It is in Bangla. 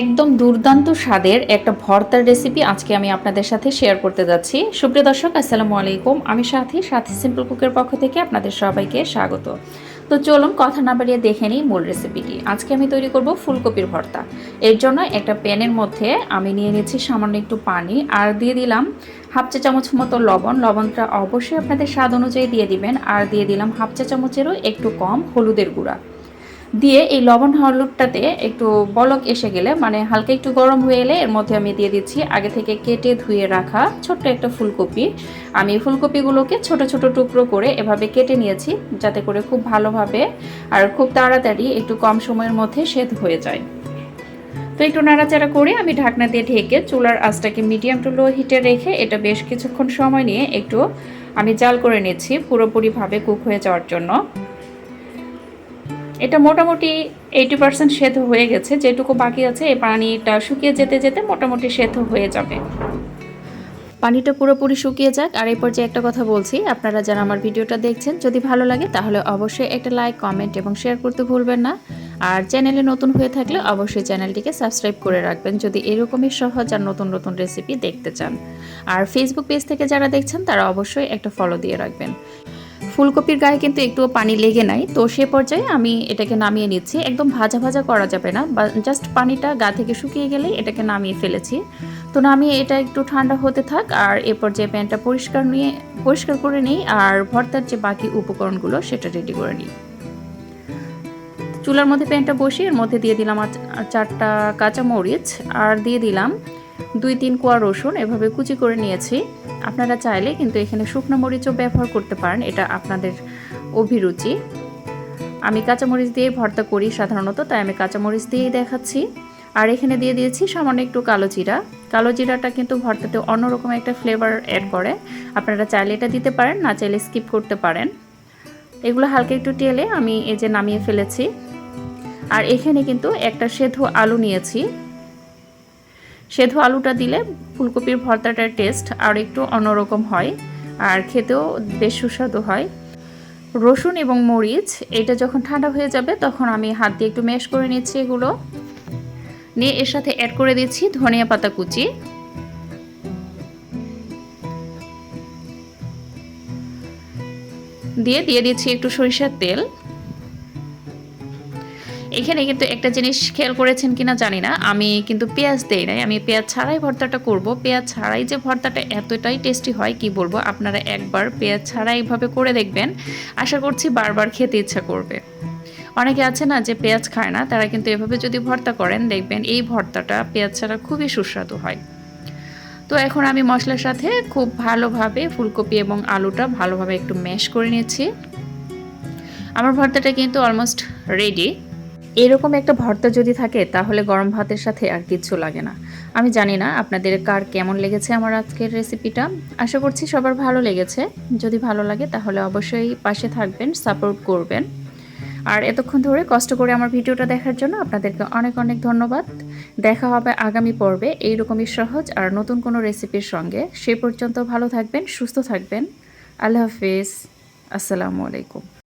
একদম দুর্দান্ত স্বাদের একটা ভর্তার রেসিপি আজকে আমি আপনাদের সাথে শেয়ার করতে যাচ্ছি। সুপ্রিয় দর্শক, আসসালামু আলাইকুম। আমি সাথী সাথী সিম্পল কুকের পক্ষ থেকে আপনাদের সবাইকে স্বাগত। তো চলুন কথা না বাড়িয়ে দেখে নিই মূল রেসিপিটি আজকে আমি তৈরি করব ফুলকপির ভর্তা। এর জন্য একটা প্যানের মধ্যে আমি নিয়ে নিয়েছি সামান্য একটু পানি আর দিয়ে দিলাম হাফ চা চামচ মতো লবণ। লবণটা অবশ্যই আপনাদের স্বাদ অনুযায়ী দিয়ে দিবেন। আর দিয়ে দিলাম হাফ চা চামচেরও একটু কম হলুদের গুঁড়া। দিয়ে এই লবণ হলুদটাতে একটু বলক এসে গেলে মানে হালকা একটু গরম হয়ে এলে এর মধ্যে আমি দিয়ে দিচ্ছি আগে থেকে কেটে ধুয়ে রাখা ছোট্ট একটা ফুলকপি। আমি ফুলকপিগুলোকে ছোট ছোট টুকরো করে এভাবে কেটে নিয়েছি যাতে করে খুব ভালোভাবে আর খুব তাড়াতাড়ি একটু কম সময়ের মধ্যে সেদ্ধ হয়ে যায়। তো একটু নাড়াচাড়া করে আমি ঢাকনা দিয়ে ঢেকে চুলার আঁচটাকে মিডিয়াম টু লো হিটে রেখে এটা বেশ কিছুক্ষণ সময় নিয়ে একটু আমি জাল করে নিচ্ছি পুরোপুরিভাবে কুক হয়ে যাওয়ার জন্য। এটা মোটামুটি এইটি পার্সেন্ট সেদ্ধ হয়ে গেছে, যেটুকু বাকি আছে, এই পানিটা শুকিয়ে যেতে যেতে মোটামুটি সেদ্ধ হয়ে যাবে। পানিটা পুরোপুরি শুকিয়ে যাক, আর এই পর্যায়ে একটা কথা বলছি, আপনারা যারা আমার ভিডিওটা দেখছেন, যদি ভালো লাগে, তাহলে অবশ্যই একটা লাইক কমেন্ট এবং শেয়ার করতে ভুলবেন না। আর চ্যানেলে নতুন হয়ে থাকলে অবশ্যই চ্যানেলটিকে সাবস্ক্রাইব করে রাখবেন, যদি এরকমই সহজ আর নতুন নতুন রেসিপি দেখতে চান। আর ফেসবুক পেজ থেকে যারা দেখছেন, তারা অবশ্যই একটা ফলো দিয়ে রাখবেন। ফুলকপির গায়ে কিন্তু একটুও পানি লেগে নাই। তো সে পর্যায়ে আমি এটাকে নামিয়ে নিচ্ছি। একদম ভাজা ভাজা করা যাবে না। জাস্ট পানিটা গা থেকে শুকিয়ে গেলেই এটাকে নামিয়ে ফেলেছি। তো নামিয়ে এটা একটু ঠান্ডা হতে থাক আর এ পর্যায়ে প্যানটা পরিষ্কার নিয়ে, পরিষ্কার করে নিই আর ভর্তার যে বাকি উপকরণগুলো সেটা রেডি করে নিই। চুলার মধ্যে প্যানটা বসিয়ে এর মধ্যে দিয়ে দিলাম চারটা কাঁচা মরিচ আর দিয়ে দিলাম দুই তিন কোয়া রসুন এভাবে কুচি করে নিয়েছি। আপনারা চাইলে কিন্তু এখানে শুকনো মরিচও ব্যবহার করতে পারেন, এটা আপনাদের অভিরুচি। আমি কাঁচামরিচ দিয়ে ভর্তা করি সাধারণত, তাই আমি কাঁচামরিচ দিয়েই দেখাচ্ছি। আর এখানে দিয়ে দিয়েছি সামান্য একটু কালো জিরা। কালো জিরাটা কিন্তু ভর্তাতে অন্যরকম একটা ফ্লেভার অ্যাড করে। আপনারা চাইলে এটা দিতে পারেন, না চাইলে স্কিপ করতে পারেন। এগুলো হালকা একটু টেলে আমি এই যে নামিয়ে ফেলেছি। আর এখানে কিন্তু একটা সেদ্ধ আলু নিয়েছি। সেদ্ধ আলুটা দিলে ফুলকপির ভর্তাটার টেস্ট আর একটু অন্যরকম হয় আর খেতেও বেশ সুস্বাদু হয়। রসুন এবং মরিচ, এটা যখন ঠান্ডা হয়ে যাবে তখন আমি হাত দিয়ে একটু ম্যাশ করে নিচ্ছি এগুলো। নিয়ে এর সাথে অ্যাড করে দিচ্ছি ধনিয়া পাতা কুচি। দিয়ে দিয়ে দিচ্ছি একটু সরিষার তেল। এখানে কিন্তু একটা জিনিস খেয়াল করেছেন কিনা জানি না। আমি কিন্তু পেঁয়াজ দেই নাই। আমি পেঁয়াজ ছাড়াই ভর্তাটা করব। পেঁয়াজ ছাড়াই যে ভর্তাটা এতটাই টেস্টি হয়, কি বলব? আপনারা একবার পেঁয়াজ ছাড়াই এইভাবে করে দেখবেন। আশা করছি বারবার খেতে ইচ্ছা করবে। অনেকে আছে না যে পেঁয়াজ খায় না, তারা কিন্তু এভাবে যদি ভর্তা করেন, দেখবেন এই ভর্তাটা পেঁয়াজ ছাড়া খুবই সুস্বাদু হয়। তো এখন আমি মশলার সাথে খুব ভালোভাবে ফুলকপি এবং আলুটা ভালোভাবে একটু ম্যাশ করে নিচ্ছি আমার ভর্তাটা কিন্তু অলমোস্ট রেডি এরকম একটা ভর্তা যদি থাকে, তাহলে গরম ভাতের সাথে আর কিচ্ছু লাগে না। আমি জানি না আপনাদের কার কেমন লেগেছে আমার আজকের রেসিপিটা আশা করছি সবার ভালো লেগেছে। যদি ভালো লাগে, তাহলে অবশ্যই পাশে থাকবেন সাপোর্ট করবেন। আর এতক্ষণ ধরে কষ্ট করে আমার ভিডিওটা দেখার জন্য আপনাদেরকে অনেক অনেক ধন্যবাদ। দেখা হবে আগামী পর্বে এইরকমই সহজ আর নতুন কোনো রেসিপির সঙ্গে। সে পর্যন্ত ভালো থাকবেন, সুস্থ থাকবেন। আল্লাহ হাফিজ। আসসালামু আলাইকুম।